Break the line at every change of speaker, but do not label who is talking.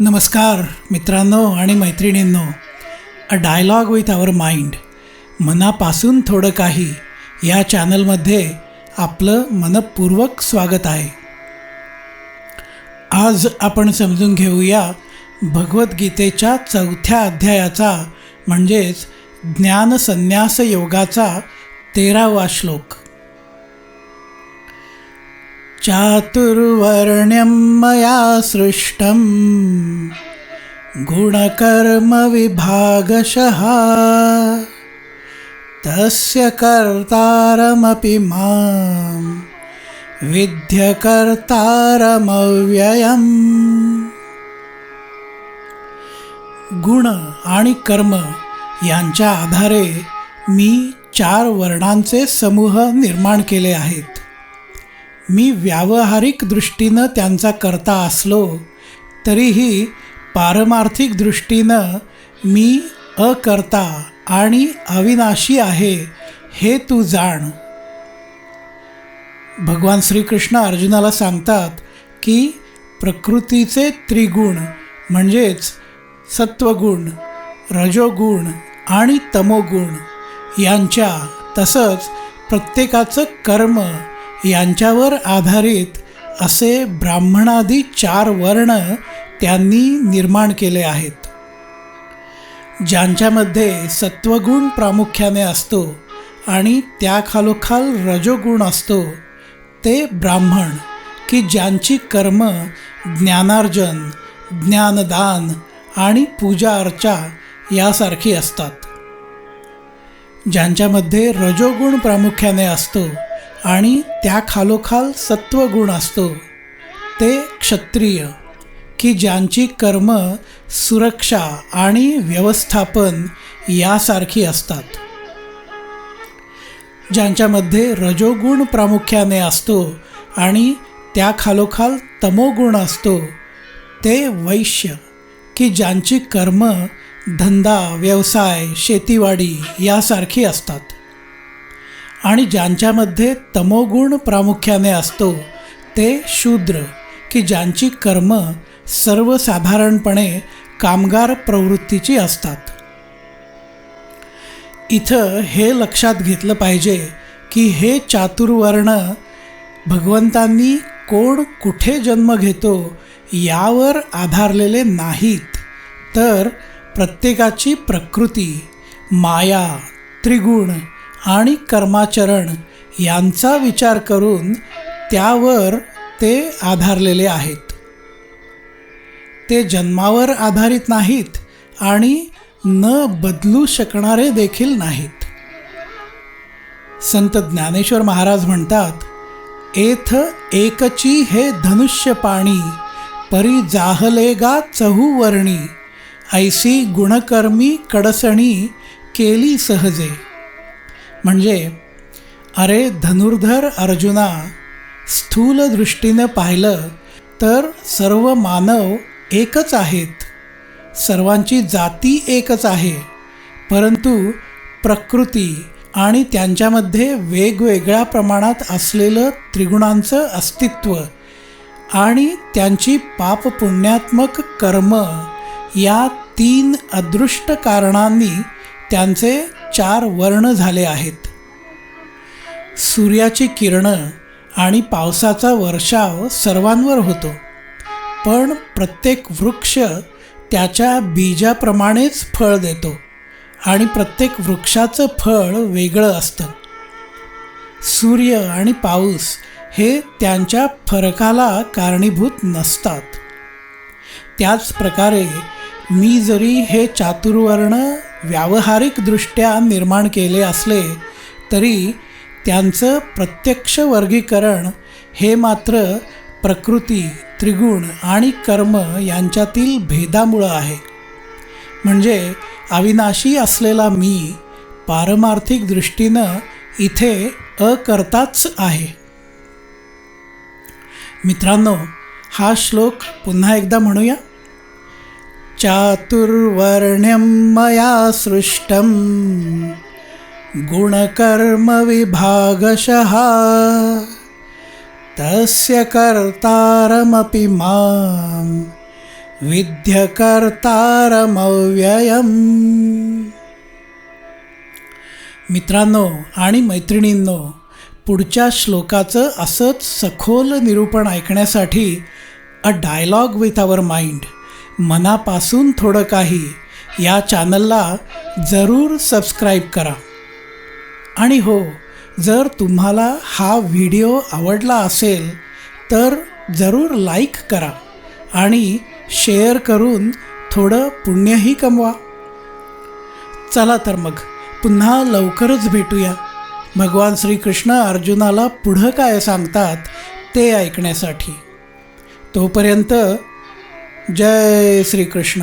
नमस्कार मित्रांनो आणि मैत्रिणींनो. A dialogue with our mind मनापासून थोडं काही. या चॅनलमध्ये आपलं मनपूर्वक स्वागत आहे. आज आपण समजून घेऊया भगवद्गीतेच्या चौथ्या अध्यायाचा म्हणजेच ज्ञानसन्यास योगाचा तेरावा श्लोक. चातुर्वर्ण्यं मया सृष्टं गुणकर्मविभागशः। तस्य कर्तारमपि मां विद्यकर्तारमव्ययम्। गुण आणि कर्म यांच्या आधारे मी चार वर्णांचे समूह निर्माण केले आहेत. मी व्यावहारिक दृष्टीनं त्यांचा करता असलो तरीही पारमार्थिक दृष्टीनं मी अकर्ता आणि अविनाशी आहे हे तू जाण. भगवान श्रीकृष्ण अर्जुनाला सांगतात की प्रकृतीचे त्रिगुण म्हणजेच सत्वगुण रजोगुण आणि तमोगुण यांच्या तसंच प्रत्येकाचं कर्म यांच्यावर आधारित असे ब्राह्मणादी चार वर्ण त्यांनी निर्माण केले आहेत. ज्यांच्यामध्ये सत्वगुण प्रामुख्याने असतो आणि त्याखालोखाल रजोगुण असतो ते ब्राह्मण की ज्यांची कर्म ज्ञानार्जन ज्ञानदान आणि पूजा अर्चा यासारखी असतात. ज्यांच्यामध्ये रजोगुण प्रामुख्याने असतो आणि त्या खालोखाल सत्वगुण असतो. ते क्षत्रिय की ज्यांची कर्म सुरक्षा आणि व्यवस्थापन यासारखी असतात. ज्यांच्यामध्ये रजोगुण प्रामुख्याने असतो आणि त्या खालोखाल तमोगुण असतो ते वैश्य की ज्यांची कर्म धंदा व्यवसाय शेतीवाडी यासारखी असतात. आणि ज्यांच्यामध्ये तमोगुण प्रामुख्याने असतो ते शूद्र की ज्यांची कर्म सर्वसाधारणपणे कामगार प्रवृत्तीची असतात. इथं हे लक्षात घेतलं पाहिजे की हे चातुर्वर्ण भगवंतांनी कोण कुठे जन्म घेतो यावर आधारलेले नाहीत. तर प्रत्येकाची प्रकृती माया त्रिगुण आणि कर्माचरण यांचा विचार करून त्यावर ते आधारलेले आहेत. ते जन्मावर आधारित नाहीत आणि न बदलू शकणारे देखील नाहीत. संत ज्ञानेश्वर महाराज म्हणतात एथ एकची हे धनुष्य पाणी परी जाहलेगा चहूवर्णी ऐसी गुणकर्मी कडसणी केली सहजे. म्हणजे अरे धनुर्धर अर्जुना स्थूल दृष्टीनं पाहिलं तर सर्व मानव एकच आहेत. सर्वांची जाती एकच आहे. परंतु प्रकृती आणि त्यांच्यामध्ये वेगवेगळ्या प्रमाणात असलेलं त्रिगुणांचं अस्तित्व आणि त्यांची पापपुण्यात्मक कर्म या तीन अदृष्ट कारणांनी त्यांचे चार वर्ण झाले आहेत. सूर्याची किरणं आणि पावसाचा वर्षाव सर्वांवर होतो. पण प्रत्येक वृक्ष त्याच्या बीजाप्रमाणेच फळ देतो आणि प्रत्येक वृक्षाचं फळ वेगळं असतं. सूर्य आणि पाऊस हे त्यांच्या फरकाला कारणीभूत नसतात. त्याच प्रकारे मी जरी हे चातुर्वर्ण व्यावहारिकदृष्ट्या निर्माण केले असले तरी त्यांचं प्रत्यक्ष वर्गीकरण हे मात्र प्रकृती त्रिगुण आणि कर्म यांच्यातील भेदामुळं आहे. म्हणजे अविनाशी असलेला मी पारमार्थिक दृष्टीनं इथे अकर्ताच आहे. मित्रांनो हा श्लोक पुन्हा एकदा म्हणूया. चातुर्वर्ण्यं मया सृष्टं गुणकर्मविभागशः। तस्य कर्तारमपि मां विद्यकर्तारमव्ययम्। मित्रांनो आणि मैत्रिणींनो पुढच्या श्लोकाचं असंच सखोल निरूपण ऐकण्यासाठी a dialogue with our mind मनापासून थोडं काही या चॅनलला जरूर सबस्क्राईब करा. आणि हो जर तुम्हाला हा व्हिडिओ आवडला असेल तर जरूर लाईक करा आणि शेअर करून थोडं पुण्यही कमवा. चला तर मग पुन्हा लवकरच भेटूया. भगवान श्रीकृष्ण अर्जुनाला पुढं काय सांगतात ते ऐकण्यासाठी. तोपर्यंत जय श्रीकृष्ण.